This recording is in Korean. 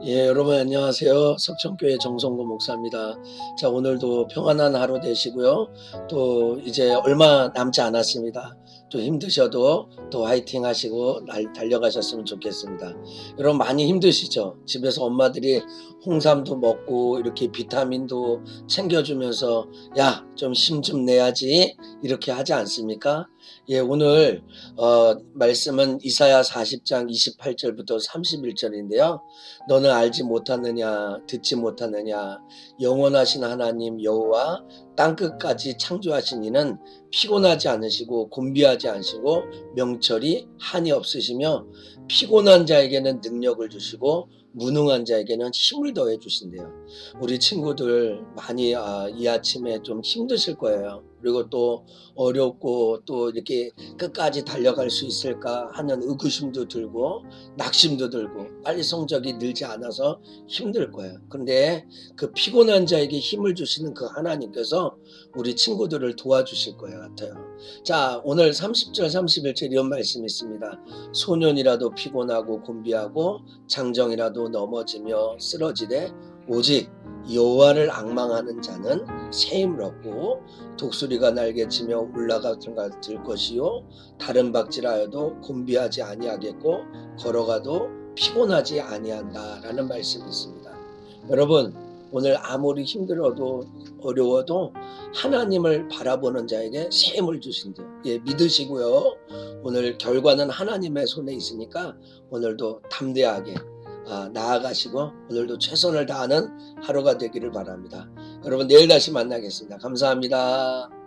예, 여러분 안녕하세요. 석천교회 정성구 목사입니다. 자, 오늘도 평안한 하루 되시고요. 또 이제 얼마 남지 않았습니다. 또 힘드셔도 또 화이팅 하시고 날 달려가셨으면 좋겠습니다. 여러분 많이 힘드시죠? 집에서 엄마들이 홍삼도 먹고 이렇게 비타민도 챙겨주면서 야, 좀힘좀 내야지 이렇게 하지 않습니까? 예, 오늘 어, 말씀은 이사야 40장 28절부터 31절인데요. 너는 알지 못하느냐 듣지 못하느냐 영원하신 하나님 여호와 땅 끝까지 창조하신 이는 피곤하지 않으시고 곤비하지 않으시고 명철이 한이 없으시며 피곤한 자에게는 능력을 주시고 무능한 자에게는 힘을 더해 주신대요. 우리 친구들 많이 아, 이 아침에 좀 힘드실 거예요. 그리고 또 어렵고 또 이렇게 끝까지 달려갈 수 있을까 하는 의구심도 들고 낙심도 들고 빨리 성적이 늘지 않아서 힘들 거예요. 그런데 그 피곤한 자에게 힘을 주시는 그 하나님께서 우리 친구들을 도와주실 거예요 같아요. 자 오늘 30절 31절 이런 말씀이 있습니다. 소년이라도 피곤하고 곤비하고 장정이라도 넘어지며 쓰러지되 오직 여호와를 악망하는 자는 새 힘을 얻고 독수리가 날개치며 올라가 들 것이요 다른 박질하여도 곤비하지 아니하겠고 걸어가도 피곤하지 아니한다라는 말씀이 있습니다. 여러분 오늘 아무리 힘들어도 어려워도 하나님을 바라보는 자에게 새 힘을 주신대요. 예, 믿으시고요. 오늘 결과는 하나님의 손에 있으니까 오늘도 담대하게 아, 나아가시고 오늘도 최선을 다하는 하루가 되기를 바랍니다. 여러분 내일 다시 만나겠습니다. 감사합니다.